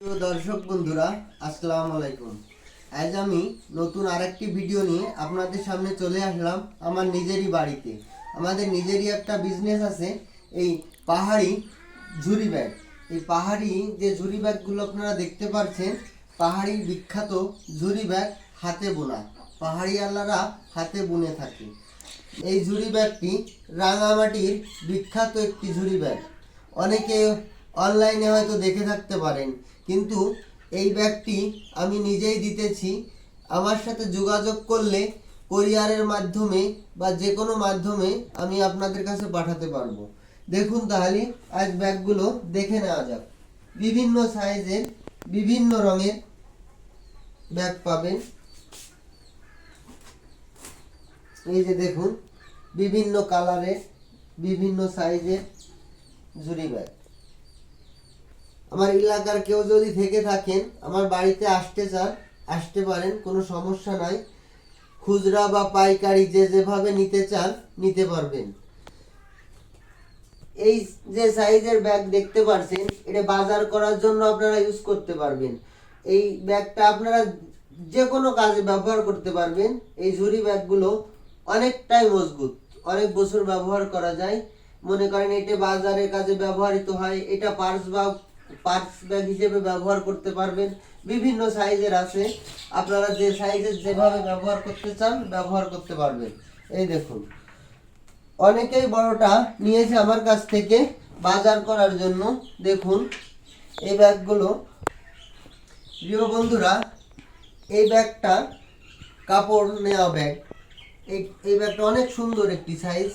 প্রিয় দর্শক বন্ধুরা, আসসালামু আলাইকুম। আজ আমি নতুন আরেকটি ভিডিও নিয়ে আপনাদের সামনে চলে আসলাম আমার নিজেরই বাড়িতে। আমাদের নিজেরই একটা বিজনেস আছে, এই পাহাড়ি ঝুরি ব্যাগ এই পাহাড়ি যে ঝুরি ব্যাগগুলো আপনারা দেখতে পাচ্ছেন পাহাড়ি বিখ্যাত ঝুরি ব্যাগ হাতে বোনা। পাহাড়ি আল্লারা হাতে বুনে থাকে। এই ঝুরি ব্যাগটি রাঙামাটির বিখ্যাত একটি ঝুরি ব্যাগ অনেকে অনলাইনে হয়তো দেখে থাকতে পারেন। কিন্তু এই ব্যাগটি আমি নিজেই দিতেছি। আমার সাথে যোগাযোগ করলে কোরিয়ারের মাধ্যমে বা যে কোনো মাধ্যমে আমি আপনাদের কাছে পাঠাতে পারব। দেখুন তাহলে, আজ ব্যাগগুলো দেখে নেওয়া যাক। বিভিন্ন সাইজের, বিভিন্ন রঙের ব্যাগ পাবেন। এই যে দেখুন, বিভিন্ন কালারের বিভিন্ন সাইজের ঝুড়ি ব্যাগ। আমার এলাকার কেউ যদি থেকে থাকেন, আমার বাড়িতে আসতে চান, আসতে পারেন, কোনো সমস্যা নাই। খুচরা বা পাইকারি যে যেভাবে নিতে চান, নিতে পারবেন। এই যে সাইজের ব্যাগ দেখতে পাচ্ছেন এটা বাজার করার জন্য আপনারা ইউজ করতে পারবেন। এই ব্যাগটা আপনারা যে কোনো কাজে ব্যবহার করতে পারবেন। এই ঝুড়ি ব্যাগগুলো অনেকটাই মজবুত, অনেক বছর ব্যবহার করা যায়। মনে করেন এটা বাজারের কাজে ব্যবহৃত হয়, এটা পার্স বা পার্স ব্যাগ হিসেবে ব্যবহার করতে পারবেন। বিভিন্ন সাইজের আছে। আপনারা যে সাইজের যেভাবে ব্যবহার করতে চান, ব্যবহার করতে পারবেন। এই দেখুন। অনেকেই বড়টা নিয়েছে আমার কাছ থেকে বাজার করার জন্য। দেখুন, এই ব্যাগগুলো। প্রিয় বন্ধুরা, এই ব্যাগটা কাপড় নেওয়া ব্যাগ। এই ব্যাগটা অনেক সুন্দর একটি সাইজ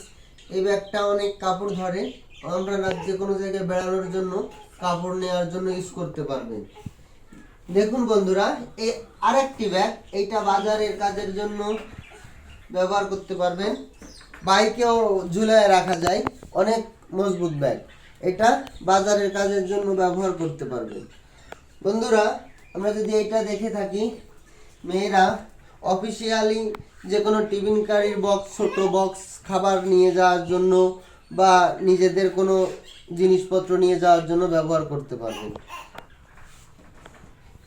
এই ব্যাগটা অনেক কাপড় ধরে। আমরা না যে কোনো জায়গায় বেড়ানোর জন্য কাপড় নেওয়ার জন্য ইউজ করতে পারবেন। দেখুন বন্ধুরা, এই আরেকটি ব্যাগ এইটা বাজারের কাজের জন্য ব্যবহার করতে পারবেন। বাইকেও ঝুলায় রাখা যায়, অনেক মজবুত ব্যাগ এটা বাজারের কাজের জন্য ব্যবহার করতে পারবেন। বন্ধুরা, আমরা যদি এটা দেখে থাকি, মেয়েরা অফিসিয়ালি যে কোনো টিফিন কারির বক্স ছোট বক্স খাবার নিয়ে যাওয়ার জন্য বা নিজেদের কোনো জিনিসপত্র নিয়ে যাওয়ার জন্য ব্যবহার করতে পারবেন।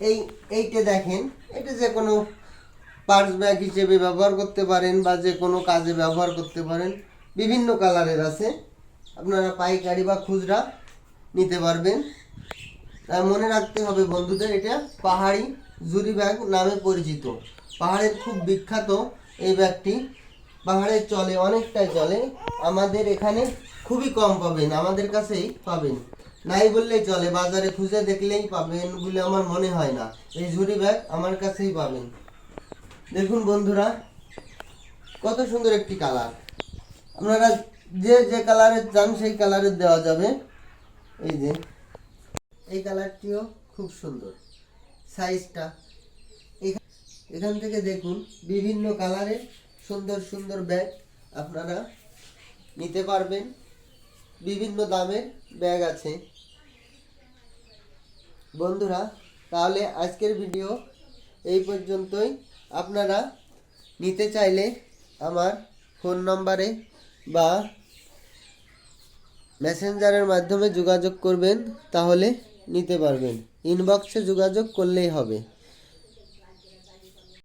এই, এইটা দেখেন, এটা যে কোনো পার্স ব্যাগ হিসেবে ব্যবহার করতে পারেন বা যে কোনো কাজে ব্যবহার করতে পারেন, বিভিন্ন কালারের আছে। আপনারা পাইকারি বা খুচরা নিতে পারবেন। মনে রাখতে হবে বন্ধুদের, এটা পাহাড়ি জুরি ব্যাগ নামে পরিচিত। পাহাড়ের খুব বিখ্যাত এই ব্যাগটি। পাহাড়ে চলে, অনেকটাই চলে, আমাদের এখানে খুবই কম পাবেন, আমাদের কাছেই পাবেন। নাই বললেই চলে, বাজারে খুঁজে দেখলেই পাবেন বলে আমার মনে হয় না। এই ঝুড়ি ব্যাগ আমার কাছেই পাবেন। দেখুন বন্ধুরা, কত সুন্দর একটি কালার। আপনারা যে যে কালারের চান সেই কালারের দেওয়া যাবে। এই যে, এই কালারটিও খুব সুন্দর। সাইজটা, এখা- এখান থেকে দেখুন, বিভিন্ন কালারের সুন্দর সুন্দর ব্যাগ আপনারা নিতে পারবেন। বিভিন্ন দামের ব্যাগ আছে। বন্ধুরা, তাহলে আজকের ভিডিও এই পর্যন্তই। আপনারা নিতে চাইলে আমার ফোন নম্বরে বা মেসেঞ্জারের মাধ্যমে যোগাযোগ করবেন, তাহলে নিতে পারবেন। ইনবক্সে যোগাযোগ করলেই হবে।